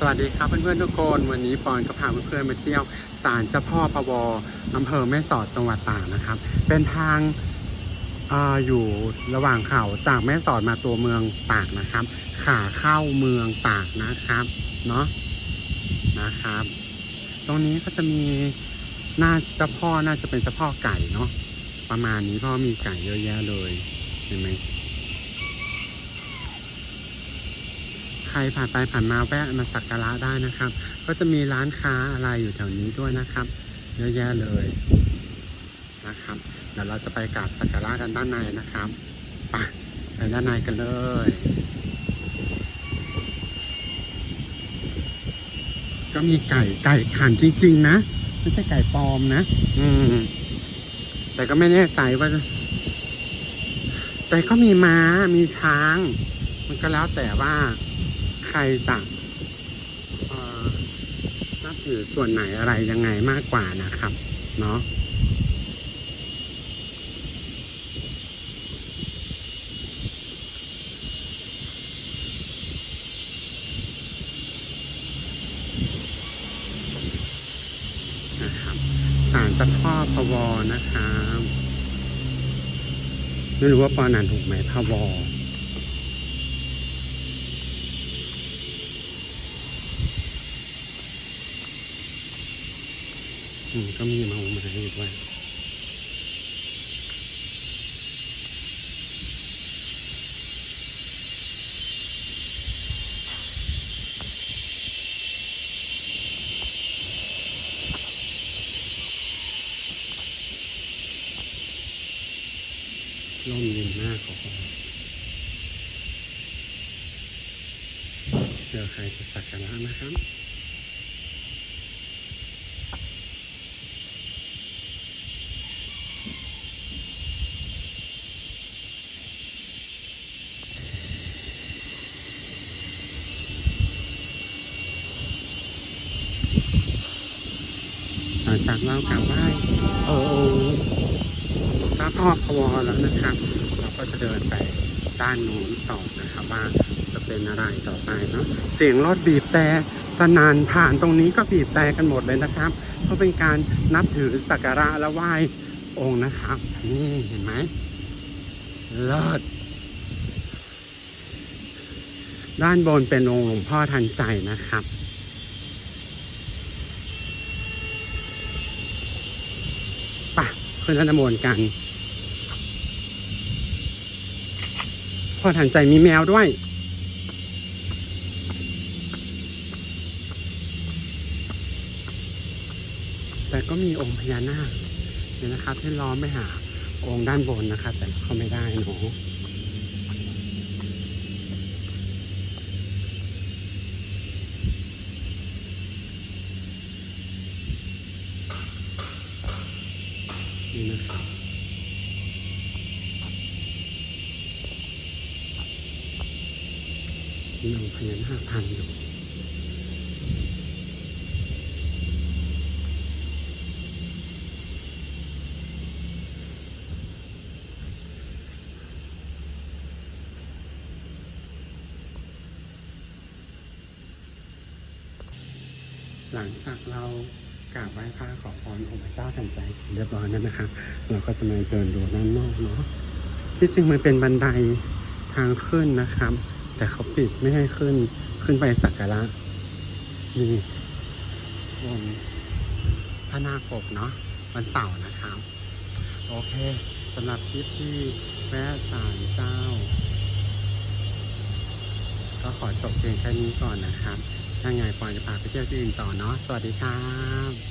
สวัสดีครับเพื่อนๆทุกคน วันนี้ปอนก็พาเพื่อนๆมาเที่ยวศาลเจ้าพ่อพวออำเภอแม่สอดจังหวัดตากนะครับ เป็นทางอาอยู่ระหว่างเขาจากแม่สอดมาตัวเมืองตากนะครับ ขาเข้าเมืองตากนะครับเนาะนะครับ ตรงนี้ก็จะมีน่าเจ้าพ่อน่าจะเป็นเจ้าพ่อไก่เนาะประมาณนี้เพราะมีไก่เยอะแยะเลยเห็นไหม ใครผ่านไปผ่านมาแวะมาสักการะได้นะครับ ก็จะมีร้านค้าอะไรอยู่แถวนี้ด้วยนะครับ เยอะแยะเลยนะครับ เดี๋ยวเราจะไปกราบสักการะกันด้านในนะครับไปไปด้านในกันเลยก็มีไก่ไก่ขันจริง ๆ นะไม่ใช่ไก่ปลอมนะ อืม แต่ก็ไม่แน่ใจว่าแต่ก็มีม้ามีช้าง มันก็แล้วแต่ว่า ใครจะนับถือส่วนไหนอะไรยังไงมากกว่านะครับ เนาะนะครับศาลเจ้าพ่อพวอนะครับไม่รู้ว่าปอนอ่านถูกไหมพวอ อืมก็มีมามาให้ด้วยร่มเย็นมากขอบอกเดี๋ยวใครจะสักการะนะครับ จากเรากลับไหว้โอ้เจ้าพ่อพวอแล้วนะครับ เราก็จะเดินไปด้านนู้นต่อนะครับว่าจะเป็นอะไรต่อไปเนาะเสียงรถบีบแต่สนานผ่านตรงนี้ก็บีบแต่กันหมดเลยนะครับเพื่อเป็นการนับถือสักการะและไหว้องค์นะครับนี่เห็นไหมเลิศด้านบนเป็นองค์หลวงพ่อทันใจนะครับ ป่ะ ขึ้นแล้วนำมนกัน พอถันใจมีแมวด้วย แต่ก็มีองค์พญานาคเนี่ยนะครับที่ล้อมไปหาองค์ด้านบนนะครับ แต่เข้าไม่ได้เนาะ มีองพญานาคพันอยู่หลังจากเรากราบไหว้พระขอพรองค์พระเจ้าทันใจเสร็จเรียบร้อยแล้วนะครับ เราก็จะมาเดินดูด้านนอกเนาะที่จริงมันเป็นบันไดทางขึ้นนะครับ แต่เขาปิดไม่ให้ขึ้นขึ้นไปสักการะนี่บนพระนาคปกเนาะวันเสาร์นะครับ โอเคสำหรับคลิปที่แวะศาลเจ้า ก็ขอจบเพียงแค่นี้ก่อนนะครับ ถ้าไงปอนจะพาไปเที่ยวที่อื่นต่อเนาะสวัสดีครับ